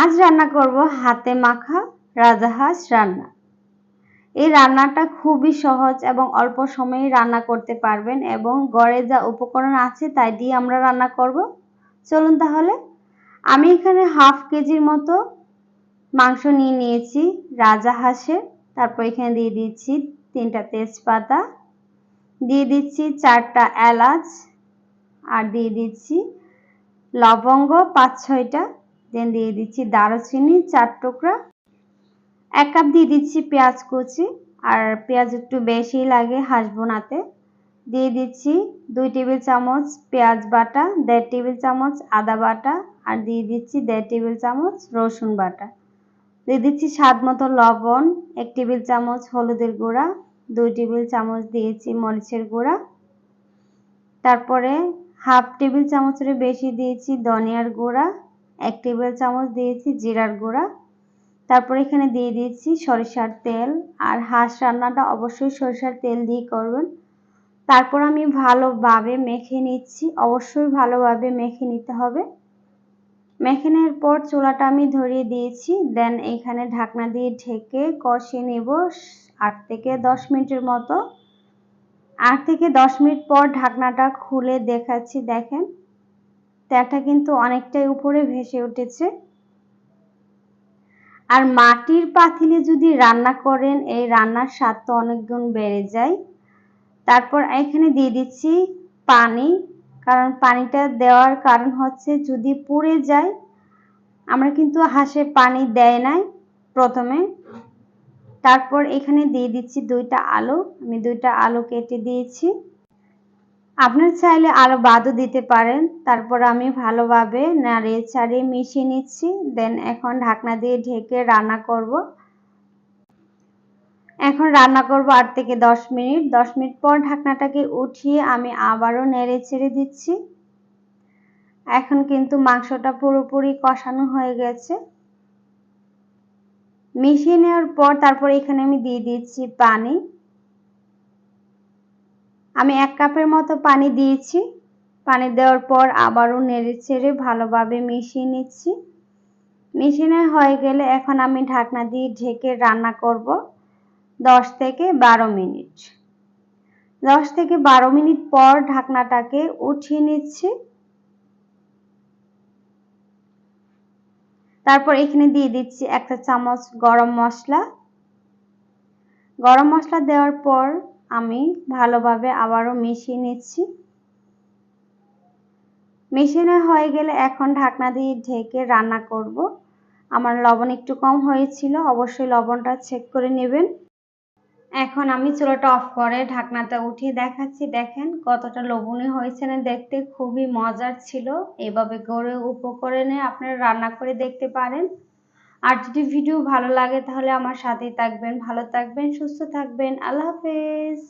আজ রান্না করব হাতে মাখা রাজাহাঁস রান্না। এই রান্নাটা খুবই সহজ এবং অল্প সময়ে রান্না করতে পারবেন এবং গড়ে যা উপকরণ আছে তাই দিয়ে আমরা রান্না করব। চলুন তাহলে, আমি এখানে হাফ কেজির মতো মাংস নিয়ে নিয়েছি রাজাহাঁসের। তারপর এখানে দিয়ে দিচ্ছি তিনটা তেজপাতা, দিয়ে দিচ্ছি চারটা এলাচ, আর দিয়ে দিচ্ছি লবঙ্গ, পাঁচ ছয়টা দেন দিয়ে দিচ্ছি দারুচিনি, চার টুকরা। এক কাপ দিয়ে দিচ্ছি পেঁয়াজ কুচি, আর পেঁয়াজ একটু বেশি লাগে হাঁস বোনাতে দিয়ে দিচ্ছি দুই টেবিল চামচ পেঁয়াজ বাটা, দেড় টেবিল চামচ আদা বাটা, আর দিয়ে দিচ্ছি দেড় টেবিল চামচ রসুন বাটা। দিয়ে দিচ্ছি স্বাদ মতো লবণ, এক টেবিল চামচ হলুদের গুঁড়া, দুই টেবিল চামচ দিয়েছি মরিচের গুঁড়া। তারপরে হাফ টেবিল চামচের বেশি দিয়েছি ধনিয়ার গুঁড়া এক টেবিল চামচ দিয়েছি জিরার গুঁড়া। তারপর এখানে দিয়ে দিয়েছি সরিষার তেল। আর হাঁস রান্নাটা অবশ্যই সরিষার তেল দিয়ে করবেন। তারপর আমি ভালোভাবে মেখে নিচ্ছি। অবশ্যই ভালোভাবে মেখে নিতে হবে। মেখে নেওয়ার পর চুলাটা আমি ধরিয়ে দিয়েছি। দেন এখানে ঢাকনা দিয়ে ঢেকে কষিয়ে নেব আট থেকে দশ মিনিটের মতো। আট থেকে দশ মিনিট পর ঢাকনাটা খুলে দেখাচ্ছি, দেখেন। তেলটা কিন্তু অনেকটাই উপরে ভেসে উঠেছে। আর মাটির পাতিলে যদি রান্না করেন, এই রান্নার স্বাদ তো অনেক গুণ বেড়ে যায়। তারপর এখানে দিয়ে দিচ্ছি পানি, কারণ পানিটা দেওয়ার কারণ হচ্ছে যদি পুড়ে যায়, আমরা কিন্তু হাঁসে পানি দেয় নাই প্রথমে। তারপর এখানে দিয়ে দিচ্ছি দুইটা আলু, আমি দুইটা আলু কেটে দিয়েছি। আপনার চাইলে আরও বাদও দিতে পারেন। তারপর আমি ভালোভাবে নাড়িয়ে ছাড়িয়ে মিশিয়ে নিচ্ছি। দেন এখন ঢাকনা দিয়ে ঢেকে রান্না করব। এখন রান্না করব আট থেকে দশ মিনিট। দশ মিনিট পর ঢাকনাটাকে উঠিয়ে আমি আবারও নেড়ে ছেড়ে দিচ্ছি। এখন কিন্তু মাংসটা পুরোপুরি কষানো হয়ে গেছে। মিশিয়ে নেওয়ার পর তারপর এখানে আমি দিয়ে দিচ্ছি পানি। আমি এক কাপের মতো পানি দিয়েছি। পানি দেওয়ার পর আবারও নেড়ে ছেড়ে ভালোভাবে মিশিয়ে নিচ্ছি। মিশিয়ে হয়ে গেলে এখন আমি ঢাকনা দিয়ে ঢেকে রান্না করব দশ থেকে বারো মিনিট। দশ থেকে বারো মিনিট পর ঢাকনাটাকে উঠিয়ে নিচ্ছি। তারপর এখানে দিয়ে দিচ্ছি একটা চামচ গরম মশলা। গরম মশলা দেওয়ার পর আমি ভালোভাবে আবারও মিশিয়ে নিচ্ছি। মিশিয়ে হয়ে গেলে এখন ঢাকনা দিয়ে ঢেকে রান্না করব। আমার লবণ একটু কম হয়েছিল, অবশ্যই লবণটা চেক করে নেবেন। এখন আমি চুলোটা অফ করে ঢাকনাটা উঠিয়ে দেখাচ্ছি। দেখেন কতটা লবণীয় হয়েছে না দেখতে, খুবই মজার ছিল। এভাবে করে উপকরণে আপনারা রান্না করে দেখতে পারেন। আর যদি ভিডিও ভালো লাগে তাহলে আমার সাথেই থাকবেন, ভালো থাকবেন, সুস্থ থাকবেন, আল্লাহ হাফেজ।